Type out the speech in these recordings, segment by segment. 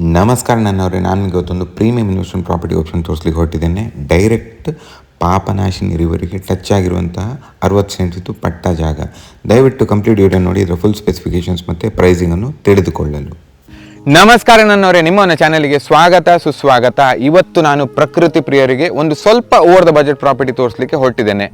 ನಮಸ್ಕಾರ ನನ್ನವರೇ, ನಾನು ಇವತ್ತೊಂದು ಪ್ರೀಮಿಯಂ ಇನ್ವೆಸ್ಟ್ಮೆಂಟ್ ಪ್ರಾಪರ್ಟಿ ಆಪ್ಷನ್ ತೋರಿಸ್ಲಿಕ್ಕೆ ಹೊರಟಿದ್ದೇನೆ. ಡೈರೆಕ್ಟ್ ಪಾಪನಾಶಿ ರಿವರಿಗೆ ಟಚ್ ಆಗಿರುವಂತಹ ಅರವತ್ತು ಸೆಂಟ್ ಇತ್ತು ಪಟ್ಟ ಜಾಗ. ದಯವಿಟ್ಟು ಕಂಪ್ಲೀಟ್ ವಿಡಿಯೋ ನೋಡಿ, ಇದರ ಫುಲ್ ಸ್ಪೆಸಿಫಿಕೇಶನ್ಸ್ ಮತ್ತು ಪ್ರೈಸಿಂಗನ್ನು ತಿಳಿದುಕೊಳ್ಳಲು. ನಮಸ್ಕಾರ ನನ್ನವರೇ, ನಿಮ್ಮ ಚಾನಲ್ಗೆ ಸ್ವಾಗತ, ಸುಸ್ವಾಗತ. ಇವತ್ತು ನಾನು ಪ್ರಕೃತಿ ಪ್ರಿಯರಿಗೆ ಒಂದು ಸ್ವಲ್ಪ ಓವರ್ ದ ಬಜೆಟ್ ಪ್ರಾಪರ್ಟಿ ತೋರಿಸಲಿಕ್ಕೆ ಹೊರಟಿದ್ದೇನೆ.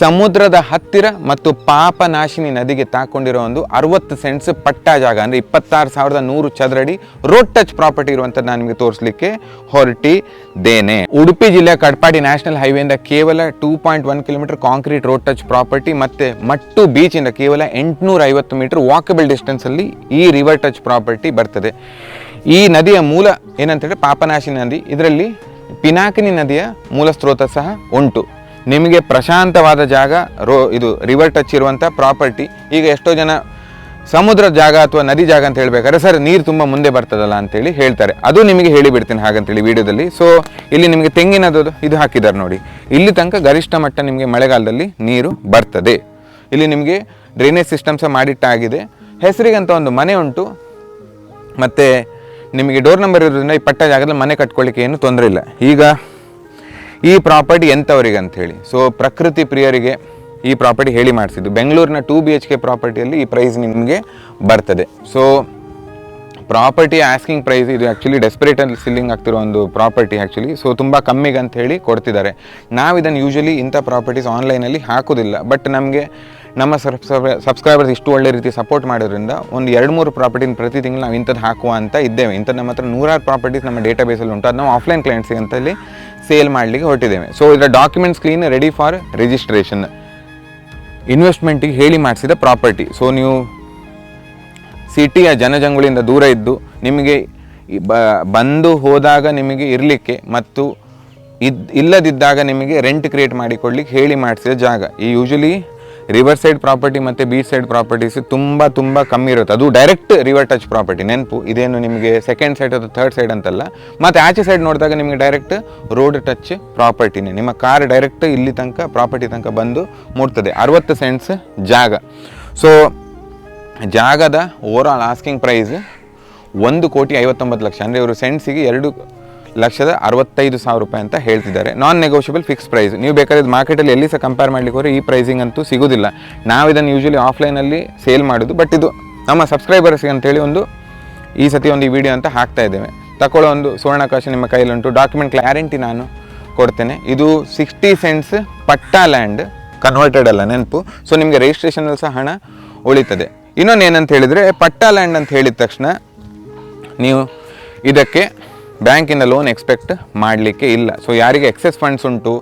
ಸಮುದ್ರದ ಹತ್ತಿರ ಮತ್ತು ಪಾಪನಾಶಿನಿ ನದಿಗೆ ತಾಕೊಂಡಿರೋ ಒಂದು ಅರವತ್ತು ಸೆಂಟ್ಸ್ ಪಟ್ಟ ಜಾಗ, ಅಂದರೆ ಇಪ್ಪತ್ತಾರು ಸಾವಿರದ ನೂರು ಚದರಡಿ ರೋಡ್ ಟಚ್ ಪ್ರಾಪರ್ಟಿ ಇರುವಂಥದ್ದು ನಾನು ನಿಮಗೆ ತೋರಿಸಲಿಕ್ಕೆ ಹೊರಟಿದ್ದೇನೆ. ಉಡುಪಿ ಜಿಲ್ಲೆಯ ಕಡ್ಪಾಡಿ ನ್ಯಾಷನಲ್ ಹೈವೇಯಿಂದ ಕೇವಲ two point one kilometre concrete road touch property ಮತ್ತು ಮಟ್ಟು ಬೀಚಿಂದ ಕೇವಲ ಎಂಟುನೂರ ಐವತ್ತು ಮೀಟರ್ ವಾಕಬಲ್ ಡಿಸ್ಟೆನ್ಸಲ್ಲಿ ಈ ರಿವರ್ ಟಚ್ ಪ್ರಾಪರ್ಟಿ ಬರ್ತದೆ. ಈ ನದಿಯ ಮೂಲ ಏನಂತೇಳಿ ಪಾಪನಾಶಿ ನದಿ. ಇದರಲ್ಲಿ ಪಿನಾಕಿನಿ ನದಿಯ ಮೂಲ ಸ್ರೋತ ಸಹ ಉಂಟು. ನಿಮಗೆ ಪ್ರಶಾಂತವಾದ ಜಾಗ, ರೋ, ಇದು ರಿವರ್ ಟಚ್ ಇರುವಂಥ ಪ್ರಾಪರ್ಟಿ ಈಗ ಎಷ್ಟೋ ಜನ ಸಮುದ್ರ ಜಾಗ ಅಥವಾ ನದಿ ಜಾಗ ಅಂತ ಹೇಳ್ಬೇಕಾದ್ರೆ, ಸರ್, ನೀರು ತುಂಬ ಮುಂದೆ ಬರ್ತದಲ್ಲ ಅಂತೇಳಿ ಹೇಳ್ತಾರೆ. ಅದು ನಿಮಗೆ ಹೇಳಿಬಿಡ್ತೀನಿ ಹಾಗಂತೇಳಿ ವಿಡಿಯೋದಲ್ಲಿ. ಸೊ ಇಲ್ಲಿ ನಿಮಗೆ ತೆಂಗಿನದು ಇದು ಹಾಕಿದ್ದಾರೆ ನೋಡಿ. ಇಲ್ಲಿ ತನಕ ಗರಿಷ್ಠ ಮಟ್ಟ ನಿಮಗೆ ಮಳೆಗಾಲದಲ್ಲಿ ನೀರು ಬರ್ತದೆ. ಇಲ್ಲಿ ನಿಮಗೆ ಡ್ರೈನೇಜ್ ಸಿಸ್ಟಮ್ ಸಹ ಮಾಡಿಟ್ಟಾಗಿದೆ. ಹೆಸರಿಗಂತ ಒಂದು ಮನೆ ಉಂಟು. ಮತ್ತು ನಿಮಗೆ ಡೋರ್ ನಂಬರ್ ಇರೋದ್ರಿಂದ ಈ ಪಟ್ಟ ಜಾಗದಲ್ಲಿ ಮನೆ ಕಟ್ಕೊಳ್ಳಿಕ್ಕೆ ಏನು ತೊಂದರೆ ಇಲ್ಲ. ಈಗ ಈ ಪ್ರಾಪರ್ಟಿ ಎಂಥವರಿಗೆ ಅಂತ ಹೇಳಿ. ಸೊ ಪ್ರಕೃತಿ ಪ್ರಿಯರಿಗೆ ಈ ಪ್ರಾಪರ್ಟಿ ಹೇಳಿ ಮಾಡಿಸಿದ್ದು. ಬೆಂಗಳೂರಿನ ಟೂ ಬಿ ಎಚ್ ಕೆ ಪ್ರಾಪರ್ಟಿಯಲ್ಲಿ ಈ ಪ್ರೈಸ್ ನಿಮಗೆ ಬರ್ತದೆ. ಸೊ ಪ್ರಾಪರ್ಟಿ ಆಸ್ಕಿಂಗ್ ಪ್ರೈಸ್ ಇದು ಆ್ಯಕ್ಚುಲಿ ಡೆಸ್ಪರೇಟಲ್ಲಿ ಸಿಲ್ಲಿಂಗ್ ಆಗ್ತಿರೋ ಒಂದು ಪ್ರಾಪರ್ಟಿ ಆ್ಯಕ್ಚುಲಿ ಸೊ ತುಂಬ ಕಮ್ಮಿಗೆ ಅಂತ ಹೇಳಿ ಕೊಡ್ತಿದ್ದಾರೆ. ನಾವು ಇದನ್ನು ಯೂಶಲಿ ಇಂಥ ಪ್ರಾಪರ್ಟೀಸ್ ಆನ್ಲೈನಲ್ಲಿ ಹಾಕೋದಿಲ್ಲ. ಬಟ್ ನಮಗೆ ನಮ್ಮ ಸಬ್ಸ್ಕ್ರೈಬರ್ಸ್ ಇಷ್ಟು ಒಳ್ಳೆ ರೀತಿ ಸಪೋರ್ಟ್ ಮಾಡೋದ್ರಿಂದ ಒಂದು ಎರಡು ಮೂರು ಪ್ರಾಪರ್ಟಿನ ಪ್ರತಿ ತಿಂಗಳು ನಾವು ಇಂಥದ್ದು ಹಾಕುವ ಅಂತ ಇದ್ದೇವೆ. ಇಂಥದ್ದು ನಮ್ಮ ಹತ್ರ ನೂರಾರು ಪ್ರಾಪರ್ಟೀಸ್ ನಮ್ಮ ಡೇಟಾ ಬೇಸಲ್ಲಿ ಉಂಟು. ಅದು ನಾವು ಆಫ್ಲೈನ್ ಕ್ಲೈಂಟ್ಸಿಗೆ ಅಂತಲ್ಲಿ ಸೇಲ್ ಮಾಡಲಿಕ್ಕೆ ಹೊರಟಿದ್ದೇವೆ. ಸೊ ಇದರ documents clean ready for registration ಇನ್ವೆಸ್ಟ್ಮೆಂಟಿಗೆ ಹೇಳಿ ಮಾಡಿಸಿದ ಪ್ರಾಪರ್ಟಿ ಸೊ ನೀವು ಸಿಟಿಯ ಜನಜಂಗುಳಿಯಿಂದ ದೂರ ಇದ್ದು ನಿಮಗೆ ಬಂದು ಹೋದಾಗ ನಿಮಗೆ ಇರಲಿಕ್ಕೆ ಮತ್ತು ಇದ್, ಇಲ್ಲದಿದ್ದಾಗ ನಿಮಗೆ ರೆಂಟ್ ಕ್ರಿಯೇಟ್ ಮಾಡಿಕೊಡ್ಲಿಕ್ಕೆ ಹೇಳಿ ಮಾಡಿಸಿದ ಜಾಗ. ಈ ಯೂಶಲಿ ರಿವರ್ ಸೈಡ್ ಪ್ರಾಪರ್ಟಿ ಮತ್ತು ಬೀಚ್ ಸೈಡ್ ಪ್ರಾಪರ್ಟೀಸ್ ತುಂಬ ತುಂಬ ಕಮ್ಮಿ ಇರುತ್ತೆ. ಅದು ಡೈರೆಕ್ಟ್ ರಿವರ್ ಟಚ್ ಪ್ರಾಪರ್ಟಿ, ನೆನಪು. ಇದೇನು ನಿಮಗೆ ಸೆಕೆಂಡ್ ಸೈಡ್ ಅಥವಾ ಥರ್ಡ್ ಸೈಡ್ ಅಂತಲ್ಲ. ಮತ್ತು ಆಚೆ ಸೈಡ್ ನೋಡಿದಾಗ ನಿಮಗೆ ಡೈರೆಕ್ಟ್ ರೋಡ್ ಟಚ್ ಪ್ರಾಪರ್ಟಿನೇ. ನಿಮ್ಮ ಕಾರ್ ಡೈರೆಕ್ಟ್ ಇಲ್ಲಿ ತನಕ ಪ್ರಾಪರ್ಟಿ ತನಕ ಬಂದು ಮುಟ್ತದೆ. ಅರವತ್ತು ಸೆಂಟ್ಸ್ ಜಾಗ. ಸೊ ಜಾಗದ ಓವರ್ ಆಲ್ ಆಸ್ಕಿಂಗ್ ಪ್ರೈಸ್ ಒಂದು ಕೋಟಿ ಐವತ್ತೊಂಬತ್ತು ಲಕ್ಷ. ಅಂದರೆ ಇವರು ಸೆಂಟ್ಸಿಗೆ ಎರಡು ಲಕ್ಷದ ಅರವತ್ತೈದು ಸಾವಿರ ರೂಪಾಯಿ ಅಂತ ಹೇಳ್ತಿದ್ದಾರೆ. ನಾನ್ ನೆಗೋಷಿಯಬಲ್ ಫಿಕ್ಸ್ ಪ್ರೈಸ್ ನೀವು ಬೇಕಾದ್ರೆ ಮಾರ್ಕೆಟಲ್ಲಿ ಎಲ್ಲಿ ಸಹ ಕಂಪೇರ್ ಮಾಡ್ಲಿಕ್ಕೆ ಹೋದರೆ ಈ ಪ್ರೈಸಿಂಗ್ ಅಂತೂ ಸಿಗೋದಿಲ್ಲ. ನಾವು ಇದನ್ನು ಯೂಶಲಿ ಆಫ್ಲೈನಲ್ಲಿ ಸೇಲ್ ಮಾಡೋದು. ಬಟ್ ಇದು ನಮ್ಮ ಸಬ್ಸ್ಕ್ರೈಬರ್ಸ್ಗೆ ಅಂತೇಳಿ ಒಂದು ಈ ಸತಿ ಒಂದು ಈ ವಿಡಿಯೋ ಅಂತ ಹಾಕ್ತಾ ಇದ್ದೇವೆ. ತಗೊಳ್ಳೋ ಒಂದು ಸುವರ್ಣಾಕಾಶ ನಿಮ್ಮ ಕೈಯಲ್ಲುಂಟು. ಡಾಕ್ಯುಮೆಂಟ್ ಗ್ಯಾರಂಟಿ ನಾನು ಕೊಡ್ತೇನೆ. ಇದು sixty cents patta land converted ಅಲ್ಲ ನೆನಪು. ಸೊ ನಿಮಗೆ ರಿಜಿಸ್ಟ್ರೇಷನಲ್ಲಿ ಸಹ ಹಣ ಉಳಿತದೆ. ಇನ್ನೊಂದು ಏನಂತ ಹೇಳಿದರೆ ಪಟ್ಟಾ ಲ್ಯಾಂಡ್ ಅಂತ ಹೇಳಿದ ತಕ್ಷಣ ನೀವು ಇದಕ್ಕೆ ಬ್ಯಾಂಕಿನ ಲೋನ್ ಎಕ್ಸ್ಪೆಕ್ಟ್ ಮಾಡಲಿಕ್ಕೆ ಇಲ್ಲ. ಸೊ ಯಾರಿಗೆ ಎಕ್ಸೆಸ್ ಫಂಡ್ಸ್ ಉಂಟು,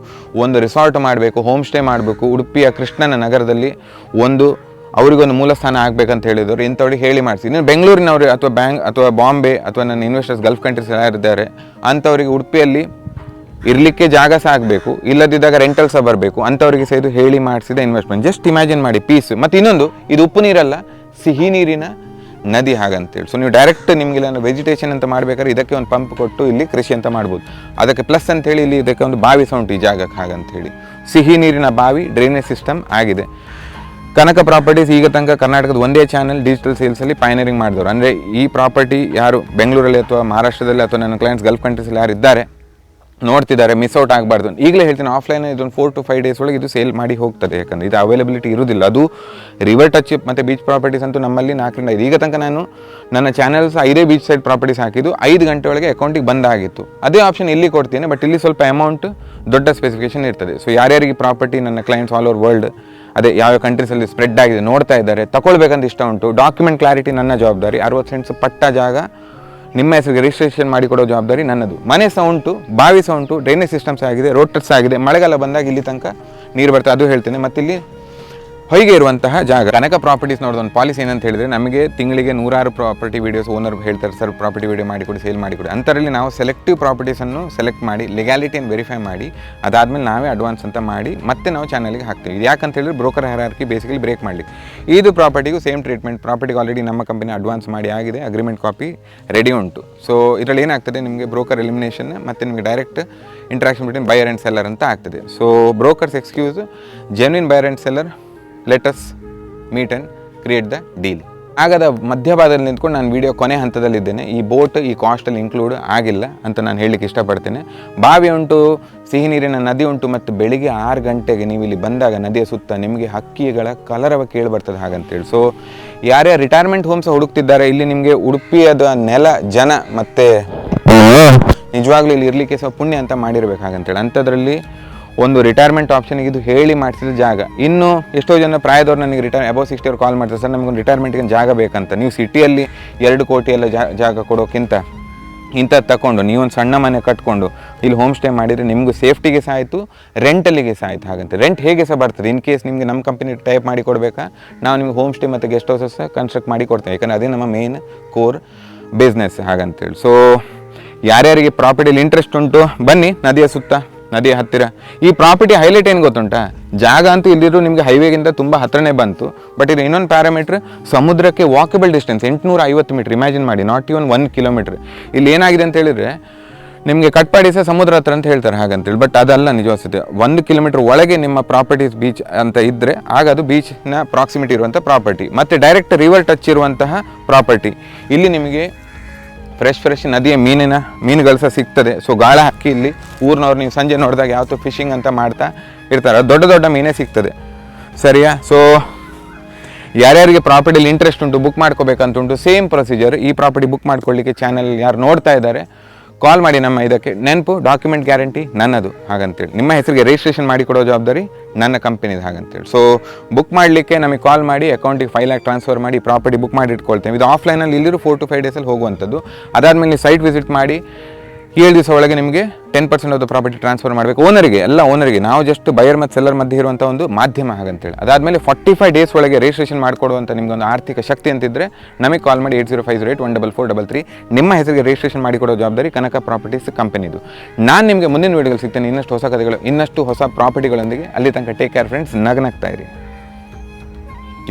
ಒಂದು ರಿಸಾರ್ಟ್ ಮಾಡಬೇಕು ಹೋಮ್ ಸ್ಟೇ ಮಾಡಬೇಕು, ಉಡುಪಿಯ ಕೃಷ್ಣನ ನಗರದಲ್ಲಿ ಒಂದು ಅವರಿಗೊಂದು ಮೂಲಸ್ಥಾನ ಆಗಬೇಕಂತ ಹೇಳಿದವರು ಇಂಥವ್ರಿಗೆ ಹೇಳಿ ಮಾಡಿಸಿ. ಇನ್ನು ಬೆಂಗಳೂರಿನವರು ಅಥವಾ ಬ್ಯಾಂಕ್ ಅಥವಾ ಬಾಂಬೆ ಅಥವಾ ನನ್ನ ಇನ್ವೆಸ್ಟರ್ಸ್ ಗಲ್ಫ್ ಕಂಟ್ರೀಸ್ ಯಾರಿದ್ದಾರೆ ಅಂಥವರಿಗೆ ಉಡುಪಿಯಲ್ಲಿ ಇರಲಿಕ್ಕೆ ಜಾಗ ಸಹ ಆಗಬೇಕು, ಇಲ್ಲದಿದ್ದಾಗ ರೆಂಟಲ್ ಸಹ ಬರಬೇಕು, ಅಂಥವರಿಗೆ ಸಹ ಇದು ಹೇಳಿ ಮಾಡಿಸಿದ ಇನ್ವೆಸ್ಟ್ಮೆಂಟ್ ಜಸ್ಟ್ ಇಮ್ಯಾಜಿನ್ ಮಾಡಿ ಪೀಸ್ ಮತ್ತು ಇನ್ನೊಂದು ಇದು ಉಪ್ಪು ನೀರಲ್ಲ, ಸಿಹಿ ನೀರಿನ ನದಿ ಹಾಗಂತೇಳಿ. ಸೊ ನೀವು ಡೈರೆಕ್ಟ್ ನಿಮಗೆ ಇಲ್ಲ ವೆಜಿಟೇಷನ್ ಅಂತ ಮಾಡಬೇಕಾದ್ರೆ ಇದಕ್ಕೆ ಒಂದು ಪಂಪ್ ಕೊಟ್ಟು ಇಲ್ಲಿ ಕೃಷಿ ಅಂತ ಮಾಡ್ಬೋದು. ಅದಕ್ಕೆ ಪ್ಲಸ್ ಅಂತೇಳಿ ಇಲ್ಲಿ ಇದಕ್ಕೆ ಒಂದು ಬಾವಿ ಸಹ ಉಂಟು ಈ ಜಾಗಕ್ಕೆ ಹಾಗಂತೇಳಿ. ಸಿಹಿ ನೀರಿನ ಬಾವಿ ಡ್ರೈನೇಜ್ ಸಿಸ್ಟಮ್ ಆಗಿದೆ. ಕನಕ ಪ್ರಾಪರ್ಟೀಸ್ ಈಗ ತನಕ ಕರ್ನಾಟಕದ ಒಂದೇ ಚಾನಲ್ ಡಿಜಿಟಲ್ ಸೇಲ್ಸಲ್ಲಿ ಪೈನರಿಂಗ್ ಮಾಡಿದವರು. ಅಂದರೆ ಈ ಪ್ರಾಪರ್ಟಿ ಯಾರು ಬೆಂಗಳೂರಲ್ಲಿ ಅಥವಾ ಮಹಾರಾಷ್ಟ್ರದಲ್ಲಿ ಅಥವಾ ನನ್ನ ಕ್ಲೈಂಟ್ಸ್ ಗಲ್ಫ್ ಕಂಟ್ರೀಸಲ್ಲಿ ಯಾರು ಇದ್ದಾರೆ ನೋಡ್ತಿದ್ದಾರೆ ಮಿಸ್ ಔಟ್ ಆಗಬಾರ್ದು. ಈಗಲೇ ಹೇಳ್ತೀನಿ ಆಫ್ಲೈನ್ ಇದೊಂದು ಫೋರ್ ಟು ಫೈವ್ ಡೇಸ್ ಒಳಗೆ ಇದು ಸೇಲ್ ಮಾಡಿ ಹೋಗ್ತದೆ. ಯಾಕಂದರೆ ಇದು ಅವೈಲಬಿಲಿಟಿ ಇರುವುದಿಲ್ಲ. ಅದು ರಿವರ್ ಟಚ್ ಮತ್ತು ಬೀಚ್ ಪ್ರಾಪರ್ಟೀಸ್ ಅಂತೂ ನಮ್ಮಲ್ಲಿ ನಾಲ್ಕರಿಂದ ಐದು. ಈಗ ತನಕ ನಾನು ನನ್ನ ಚಾನಲ್ಸ್ ಐದೇ ಬೀಚ್ ಸೈಡ್ ಪ್ರಾಪರ್ಟೀಸ್ ಹಾಕಿದ್ದು ಐದು ಗಂಟೆ ಒಳಗೆ ಅಕೌಂಟಿಗೆ ಬಂದಾಗಿತ್ತು. ಅದೇ ಆಪ್ಷನ್ ಇಲ್ಲಿ ಕೊಡ್ತೀನಿ ಬಟ್ ಇಲ್ಲಿ ಸ್ವಲ್ಪ ಅಮೌಂಟ್ ದೊಡ್ಡ ಸ್ಪೆಸಿಫಿಕೇಷನ್ ಇರ್ತದೆ. ಸೊ ಯಾರ್ಯಾರಿಗೆ ಪ್ರಾಪರ್ಟಿ ನನ್ನ ಕ್ಲೈಂಟ್ಸ್ ಆಲ್ ಓವರ್ ವರ್ಲ್ಡ್ ಅದೇ ಯಾವ ಕಂಟ್ರೀಸಲ್ಲಿ ಸ್ಪ್ರೆಡ್ ಆಗಿದೆ ನೋಡ್ತಾ ಇದ್ದಾರೆ, ತಗೊಳ್ಬೇಕಂತ ಇಷ್ಟ ಉಂಟು. ಡಾಕ್ಯುಮೆಂಟ್ ಕ್ಲಾರಿಟಿ ನನ್ನ ಜವಾಬ್ದಾರಿ. ಅರವತ್ತು ಸೆಂಟ್ಸ್ ಪಟ್ಟ ಜಾಗ ನಿಮ್ಮ ಹೆಸರಿಗೆ ರಿಜಿಸ್ಟ್ರೇಷನ್ ಮಾಡಿಕೊಡೋ ಜವಾಬ್ದಾರಿ ನನ್ನದು. ಮನೆ ಸಹ ಉಂಟು ಬಾವಿ ಸಹ ಉಂಟು ಡ್ರೈನೇಜ್ ಸಿಸ್ಟಮ್ಸ್ ಆಗಿದೆ ರೋಡ್ ಆಗಿದೆ, ಮಳೆಗಾಲ ಬಂದಾಗ ಇಲ್ಲಿ ತನಕ ನೀರು ಬರ್ತದೆ ಅದು ಹೇಳ್ತೇನೆ. ಮತ್ತು ಇಲ್ಲಿ ಹೊಯ್ಗೆ ಇರುವಂತಹ ಜಾಗ. ಕನಕ ಪ್ರಾಪರ್ಟೀಸ್ ಒಂದು ಪಾಲಿಸಿ ಏನಂತ ಹೇಳಿದ್ರೆ ನಮಗೆ ತಿಂಗಳಿಗೆ ನೂರಾರು ಪ್ರಾಪರ್ಟಿ ವೀಡಿಯೋಸ್ ಓನರ್ ಹೇಳ್ತಾರೆ, ಸರ್ ಪ್ರಾಪರ್ಟಿ ವೀಡಿಯೋ ಮಾಡಿಕೊಡಿ ಸೇಲ್ ಮಾಡಿಕೊಡಿ. ಅಂತರಲ್ಲಿ ನಾವು ಸೆಲೆಕ್ಟಿವ್ ಪ್ರಾಪರ್ಟೀಸನ್ನು ಸೆಲೆಕ್ಟ್ ಮಾಡಿ ಲೆಗ್ಯಾಲಿಟಿಯನ್ನು ವೆರಿಫೈ ಮಾಡಿ, ಅದಾದಮೇಲೆ ನಾವೇ ಅಡ್ವಾನ್ಸ್ ಅಂತ ಮಾಡಿ ಮತ್ತೆ ನಾವು ಚಾನಲ್ಗೆ ಹಾಕ್ತೀವಿ. ಇದು ಯಾಕಂತ ಹೇಳಿದ್ರೆ ಬ್ರೋಕರ್ ಹರಾರ್ಕಿ ಬೇಸಿಕಲಿ ಬ್ರೇಕ್ ಮಾಡಲಿಕ್ಕೆ ಇದು ಪ್ರಾಪರ್ಟಿಗೂ ಸೇಮ್ ಟ್ರೀಟ್ಮೆಂಟ್ ಪ್ರಾಪರ್ಟಿಗೆ ಆಲ್ರೆಡಿ ನಮ್ಮ ಕಂಪನಿ ಅಡ್ವಾನ್ಸ್ ಮಾಡಿ ಆಗಿದೆ ಅಗ್ರಿಮೆಂಟ್ ಕಾಪಿ ರೆಡಿ ಉಂಟು. ಸೊ ಇದರಲ್ಲಿ ಏನಾಗ್ತದೆ? ನಿಮಗೆ ಬ್ರೋಕರ್ ಎಲಿಮಿನೇಷನ್ ಮತ್ತು ನಿಮಗೆ direct interaction between buyer and seller ಅಂತ ಆಗ್ತದೆ. So brokers excuse genuine buyer and seller let us meet and create the deal ಆಗದ ಮಧ್ಯಭಾಗದಲ್ಲಿ ನಿಂತ್ಕೊಂಡು ನಾನು ವಿಡಿಯೋ ಕೊನೆ ಹಂತದಲ್ಲಿದ್ದೇನೆ ಈ ಬೋಟ್ ಈ ಕಾಸ್ಟಲ್ಲಿ ಇನ್ಕ್ಲೂಡ್ ಆಗಿಲ್ಲ ಅಂತ ನಾನು ಹೇಳಲಿಕ್ಕೆ ಇಷ್ಟಪಡ್ತೇನೆ. ಬಾವಿ ಉಂಟು ಸಿಹಿ ನೀರಿನ ನದಿ ಉಂಟು ಮತ್ತು ಬೆಳಿಗ್ಗೆ ಆರು ಗಂಟೆಗೆ ನೀವು ಇಲ್ಲಿ ಬಂದಾಗ ನದಿಯ ಸುತ್ತ ನಿಮಗೆ ಹಕ್ಕಿಗಳ ಕಲರವ ಕೇಳಿ ಬರ್ತದೆ ಹಾಗಂತೇಳಿ. ಸೊ ಯಾರ್ಯಾರು ರಿಟೈರ್ಮೆಂಟ್ ಹೋಮ್ಸ್ ಹುಡುಕ್ತಿದ್ದಾರೆ ಇಲ್ಲಿ ನಿಮಗೆ ಉಡುಪಿಯದ ನೆಲ ಜನ ಮತ್ತು ನಿಜವಾಗ್ಲೂ ಇಲ್ಲಿ ಇರಲಿಕ್ಕೆ ಸ್ವಲ್ಪ ಪುಣ್ಯ ಅಂತ ಮಾಡಿರ್ಬೇಕು ಹಾಗಂತೇಳಿ. ಅಂಥದ್ರಲ್ಲಿ ಒಂದು ರಿಟೈರ್ಮೆಂಟ್ ಆಪ್ಷನ್ ಇದು ಹೇಳಿ ಮಾಡಿಸಿದ ಜಾಗ. ಇನ್ನು ಎಷ್ಟೋ ಜನ ಪ್ರಾಯದವ್ರು ನನಗೆ ರಿಟೈರ್ ಅಬೌವ್ ಸಿಕ್ಸ್ಟಿ ಅವ್ರು ಕಾಲ್ ಮಾಡ್ತಾರೆ, ಸರ್, ನಮಗೊಂದು ರಿಟೈರ್ಮೆಂಟ್ಗೆ ಜಾಗ ಬೇಕಂತ. ನೀವು ಸಿಟಿಯಲ್ಲಿ ಎರಡು ಕೋಟಿ ಎಲ್ಲ ಜಾಗ ಕೊಡೋಕ್ಕಿಂತ ಇಂಥದ್ದು ತಗೊಂಡು ನೀವೊಂದು ಸಣ್ಣ ಮನೆ ಕಟ್ಕೊಂಡು, ಇಲ್ಲಿ ಹೋಮ್ ಸ್ಟೇ ಮಾಡಿದರೆ ನಿಮಗೂ ಸೇಫ್ಟಿಗೆ ಸಹ ಆಯಿತು ರೆಂಟಲ್ಲಿಗೆ ಸಹ ಆಯಿತು ಹಾಗಂತ. ರೆಂಟ್ ಹೇಗೆ ಸಹ ಬರ್ತದೆ? ಇನ್ ಕೇಸ್ ನಿಮಗೆ ನಮ್ಮ ಕಂಪನಿ ಟೈಪ್ ಮಾಡಿ ಕೊಡಬೇಕಾ? ನಾವು ನಿಮಗೆ ಹೋಮ್ ಸ್ಟೇ ಮತ್ತು ಗೆಸ್ಟ್ ಹೌಸಸ್ ಕನ್ಸ್ಟ್ರಕ್ಟ್ ಮಾಡಿ ಕೊಡ್ತೇವೆ. ಯಾಕಂದರೆ ಅದೇ ನಮ್ಮ ಮೇನ್ ಕೋರ್ ಬಿಸ್ನೆಸ್ ಹಾಗಂತೇಳಿ ಸೊ ಯಾರ್ಯಾರಿಗೆ ಪ್ರಾಪರ್ಟಿಲಿ ಇಂಟ್ರೆಸ್ಟ್ ಉಂಟು, ಬನ್ನಿ ನದಿಯ ಸುತ್ತ. ನದಿಯ ಹತ್ತಿರ. ಈ ಪ್ರಾಪರ್ಟಿ ಹೈಲೈಟ್ ಏನು ಗೊತ್ತುಂಟ? ಜಾಗ ಅಂತೂ ಇಲ್ಲಿರೋ ನಿಮಗೆ ಹೈವೇಗಿಂತ ತುಂಬ ಹತ್ರನೇ ಬಂತು. ಬಟ್ ಇದು ಇನ್ನೊಂದು ಪ್ಯಾರಾಮೀಟ್ರ್ ಸಮುದ್ರಕ್ಕೆ ವಾಕಬಲ್ ಡಿಸ್ಟೆನ್ಸ್ ಎಂಟುನೂರ ಐವತ್ತು ಮೀಟ್ರ್ ಇಮ್ಯಾಜಿನ್ ಮಾಡಿ ನಾಟ್ ಈವನ್ ಒನ್ ಕಿಲೋಮೀಟ್ರ್ ಇಲ್ಲಿ ಏನಾಗಿದೆ ಅಂತ ಹೇಳಿದ್ರೆ, ನಿಮಗೆ ಕಟ್ಪಾಡಿ ಸಹ ಸಮುದ್ರ ಹತ್ರ ಅಂತ ಹೇಳ್ತಾರೆ ಹಾಗಂತೇಳಿ. ಬಟ್ ಅದಲ್ಲ ನಿಜವಾಗ್ತದೆ ಒಂದು ಕಿಲೋಮೀಟರ್ ಒಳಗೆ ನಿಮ್ಮ ಪ್ರಾಪರ್ಟೀಸ್ ಬೀಚ್ ಅಂತ ಇದ್ದರೆ ಆಗ ಅದು ಬೀಚ್ನ ಪ್ರಾಕ್ಸಿಮಿಟಿ ಇರುವಂಥ ಪ್ರಾಪರ್ಟಿ ಮತ್ತು ಡೈರೆಕ್ಟ್ ರಿವರ್ ಟಚ್ ಇರುವಂತಹ ಪ್ರಾಪರ್ಟಿ ಇಲ್ಲಿ ನಿಮಗೆ ಫ್ರೆಶ್ ಫ್ರೆಶ್ ನದಿಯ ಮೀನಿನ ಮೀನುಗಳು ಸಹ ಸಿಗ್ತದೆ. ಸೊ ಗಾಳ ಹಾಕಿ ಇಲ್ಲಿ ಊರಿನವ್ರು ನೀವು ಸಂಜೆ ನೋಡಿದಾಗ ಯಾವತ್ತು ಫಿಶಿಂಗ್ ಅಂತ ಮಾಡ್ತಾ ಇರ್ತಾರೆ. ದೊಡ್ಡ ದೊಡ್ಡ ಮೀನೇ ಸಿಗ್ತದೆ. ಸರಿಯಾ? ಸೊ ಯಾರ್ಯಾರಿಗೆ ಪ್ರಾಪರ್ಟಿಲಿ ಇಂಟ್ರೆಸ್ಟ್ ಉಂಟು ಬುಕ್ ಮಾಡ್ಕೋಬೇಕಂತ ಉಂಟು ಸೇಮ್ ಪ್ರೊಸೀಜರ್ ಈ ಪ್ರಾಪರ್ಟಿ ಬುಕ್ ಮಾಡ್ಕೊಳ್ಳಿಕ್ಕೆ ಚಾನಲ್ ಯಾರು ನೋಡ್ತಾ ಇದ್ದಾರೆ. ಕಾಲ್ ಮಾಡಿ ನಮ್ಮ ಇದಕ್ಕೆ ನೆನಪು ಡಾಕ್ಯುಮೆಂಟ್ ಗ್ಯಾರಂಟಿ ನನ್ನದು ಹಾಗಂತೇಳಿ. ನಿಮ್ಮ ಹೆಸರಿಗೆ ರಿಜಿಸ್ಟ್ರೇಷನ್ ಮಾಡಿ ಕೊಡೋ ಜವಾಬ್ದಾರಿ ನನ್ನ ಕಂಪನಿದು ಹಾಗಂತೇಳಿ. ಸೊ ಬುಕ್ ಮಾಡಲಿಕ್ಕೆ ನಮಗೆ ಕಾಲ್ ಮಾಡಿ ಅಕೌಂಟಿಗೆ ಫೈವ್ ಲ್ಯಾಕ್ ಟ್ರಾನ್ಸ್ಫರ್ ಮಾಡಿ ಪ್ರಾಪರ್ಟಿ ಬುಕ್ ಮಾಡಿ ಇಟ್ಕೊಳ್ತೇವೆ. ಇದು ಆಫ್ಲೈನಲ್ಲಿ ಇಲ್ಲಿರೋ ಫೋರ್ ಟು ಫೈವ್ ಡೇಸಲ್ಲಿ ಹೋಗುವಂಥದ್ದು. ಅದಾದಮೇಲೆ ಸೈಟ್ ವಿಸಿಟ್ ಮಾಡಿ ಏಳು ದಿವಸ ಒಳಗೆ ನಿಮಗೆ ten percent of property transfer ಮಾಡಬೇಕು. ಓನರಿಗೆ ಎಲ್ಲ ಓನರಿಗೆ ನಾವು ಜಸ್ಟ್ ಬಯರ್ ಮತ್ತು ಸೆಲ್ಲರ್ ಮಧ್ಯೆ ಇರುವಂಥ ಒಂದು ಮಾಧ್ಯಮ ಹಾಗಂತೇಳಿ. ಅದಾದಮೇಲೆ ಫಾರ್ಟಿ ಫೈವ್ ಡೇಸ್ ಒಳಗೆ ರಿಜಿಸ್ಟ್ರೇಷನ್ ಮಾಡಿಕೊಡುವಂಥ ಒಂದು ಆರ್ಥಿಕ ಶಕ್ತಿ ಅಂತಿದ್ರೆ ನಮಗೆ ಕಾಲ್ ಮಾಡಿ eight zero five zero eight one double four double three ನಿಮ್ಮ ಹೆಸರಿಗೆ ರಿಜಿಸ್ಟ್ರೇಷನ್ ಮಾಡಿಕೊಡೋ ಜವಾಬ್ದಾರಿ ಕನಕ ಪ್ರಾಪರ್ಟೀಸ್ ಕಂಪನಿದು ನಾನು ನಿಮಗೆ ಮುಂದಿನ ವೀಡಿಯೋಗಳು ಸಿಗ್ತೇನೆ. ಇನ್ನಷ್ಟು ಹೊಸ ಕಥೆಗಳು, ಇನ್ನಷ್ಟು ಹೊಸ ಪ್ರಾಪರ್ಟಿಗಳೊಂದಿಗೆ ಅಲ್ಲಿ ತನಕ ಟೇಕ್ ಕೇರ್ ಫ್ರೆಂಡ್ಸ್ ನಗನಾಗ್ತಾ ಇರಿ.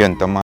ಎಂತಮ್ಮ